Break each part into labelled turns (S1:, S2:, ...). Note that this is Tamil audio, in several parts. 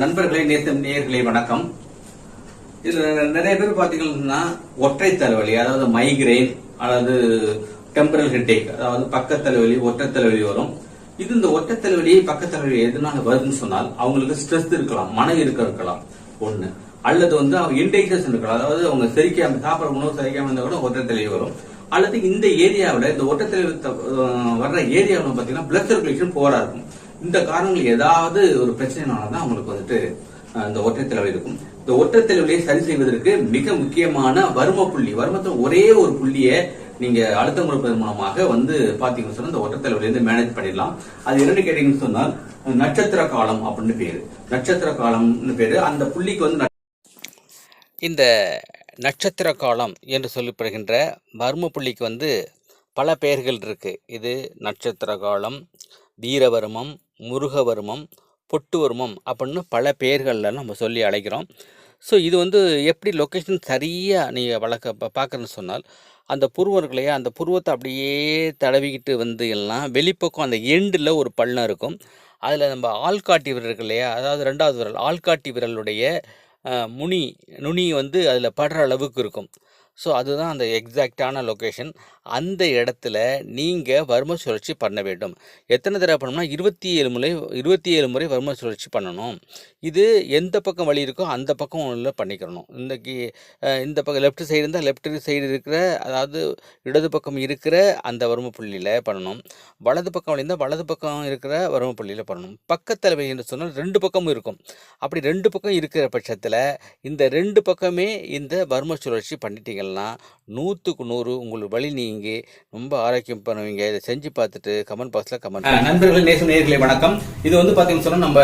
S1: நண்பர்களே நேசம் நேயர்களே வணக்கம். இதுல நிறைய பேர் பாத்தீங்கன்னா ஒற்றை தலைவலி அதாவது மைக்ரைன் அல்லது டெம்பரல் ஹெட்டேக் அதாவது பக்க தலைவலி ஒற்றை தலைவலி வரும். இது இந்த ஒற்றை தலைவலி பக்க தலைவலி எதனால வருதுன்னு சொன்னால் அவங்களுக்கு ஸ்ட்ரெஸ் இருக்கலாம் மன இருக்க இருக்கலாம். ஒண்ணு. அல்லது வந்து அவங்க இன்டைஜஷன் இருக்கலாம். அதாவது அவங்க செரிக்காம சாப்பிட உணவு செரிக்காம இருந்தா கூட ஒற்றை தலைவலி வரும். அல்லது இந்த ஏரியாவில் இந்த ஒற்றை தலைவலி வர்ற ஏரியாவில் பாத்தீங்கன்னா பிளட் சர்க்குலேஷன் போரா இருக்கும். இந்த காரணங்கள் ஏதாவது ஒரு பிரச்சனைனால தான் அவங்களுக்கு வந்துட்டு இந்த ஒற்றை தலைவலி இருக்கும். இந்த ஒற்றை தலைவலியை சரி செய்வதற்கு மிக முக்கியமான வர்ம புள்ளி வருமத்தில் ஒரே ஒரு புள்ளியை நீங்க அழுத்தம் கொடுப்பதன் மூலமாக வந்து பாத்தீங்கன்னு சொன்னா இந்த ஒற்றை வந்து மேனேஜ் பண்ணிடலாம். அது என்னன்னு கேட்டீங்கன்னு சொன்னால் நட்சத்திர காலம் அப்படின்னு பேரு. நட்சத்திர காலம்னு பேரு. அந்த புள்ளிக்கு வந்து
S2: இந்த நட்சத்திர காலம் என்று சொல்லப்படுகின்ற மர்ம புள்ளிக்கு வந்து பல பெயர்கள் இருக்கு. இது நட்சத்திர காலம் வீரவர்மம் முருகவர்மம் பொட்டுவர்மம் அப்படின்னு பல பெயர்களில் நம்ம சொல்லி அழைக்கிறோம். ஸோ இது வந்து எப்படி லொக்கேஷன் சரியாக நீங்கள் வளர்க்க பார்க்குறேன்னு சொன்னால் அந்த புருவம் இருக்கு இல்லையா அந்த புருவத்தை அப்படியே தடவிக்கிட்டு வந்து எல்லாம் வெளிப்பக்கம் அந்த எண்டில் ஒரு பள்ளம் இருக்கும். அதில் நம்ம ஆள்காட்டி விரல் இருக்கு இல்லையா? அதாவது ரெண்டாவது விரல் ஆள்காட்டி விரலுடைய முனி நுனி வந்து அதில் படுற அளவுக்கு இருக்கும். ஸோ அதுதான் அந்த எக்ஸாக்டான லொக்கேஷன் அந்த இடத்துல நீங்கள் வர்ம சுழற்சி பண்ண வேண்டும். எத்தனை தடவை பண்ணணும்னா இருபத்தி ஏழு முறை இருபத்தி ஏழு முறை வர்ம சுழற்சி பண்ணணும். இது எந்த பக்கம் வழி இருக்கோ அந்த பக்கம் உள்ள பண்ணிக்கிறணும் இன்றைக்கி இந்த பக்கம் லெஃப்ட் சைடு இருந்தால் லெஃப்ட் சைடு இருக்கிற அதாவது இடது பக்கம் இருக்கிற அந்த வர்ம புள்ளியில் பண்ணணும். வலது பக்கம் வழி இருந்தால் வலது பக்கம் இருக்கிற வறும புள்ளியில் பண்ணணும். பக்கத்தலைவை என்று சொன்னால் ரெண்டு பக்கமும் இருக்கும். அப்படி ரெண்டு பக்கம் இருக்கிற பட்சத்தில் இந்த ரெண்டு பக்கமே இந்த வர்ம சுழற்சி பண்ணிட்டீங்க பண்ணிட்டீங்கன்னா நூற்றுக்கு நூறு உங்களுக்கு வழி நீங்கி ரொம்ப ஆரோக்கியம் பண்ணுவீங்க. இதை செஞ்சு பார்த்துட்டு கமெண்ட் பாக்ஸில் கமெண்ட்
S1: நண்பர்கள் நேசம் நேயர்களே வணக்கம். இது வந்து பாத்தீங்கன்னு சொன்னா நம்ம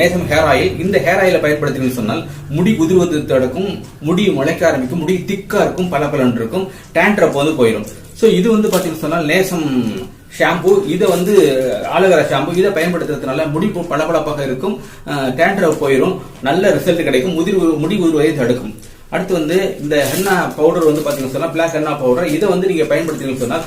S1: நேசம் ஹேர் ஆயில் இந்த ஹேர் ஆயிலை பயன்படுத்தினீங்கன்னு சொன்னால் முடி உதிர்வது தடுக்கும் முடி முளைக்க ஆரம்பிக்கும் முடி திக்கா இருக்கும் பல இருக்கும் டேண்ட்ரப் வந்து போயிடும் சோ இது வந்து பாத்தீங்கன்னு சொன்னால் நேசம் ஷாம்பு இதை வந்து ஆலோவேரா ஷாம்பு இதை பயன்படுத்துறதுனால முடி பளபளப்பாக இருக்கும் டேண்ட்ரப் போயிடும் நல்ல ரிசல்ட் கிடைக்கும் முதிர் முடி உதிர்வதை தடுக்கும். அடுத்து வந்து இந்த ஹென்னா பவுடர் வந்து பார்த்தீங்கன்னா சொன்னால் பிளாக் ஹென்னா பவுடர் இதை வந்து நீங்க பயன்படுத்தீங்கன்னு சொன்னால்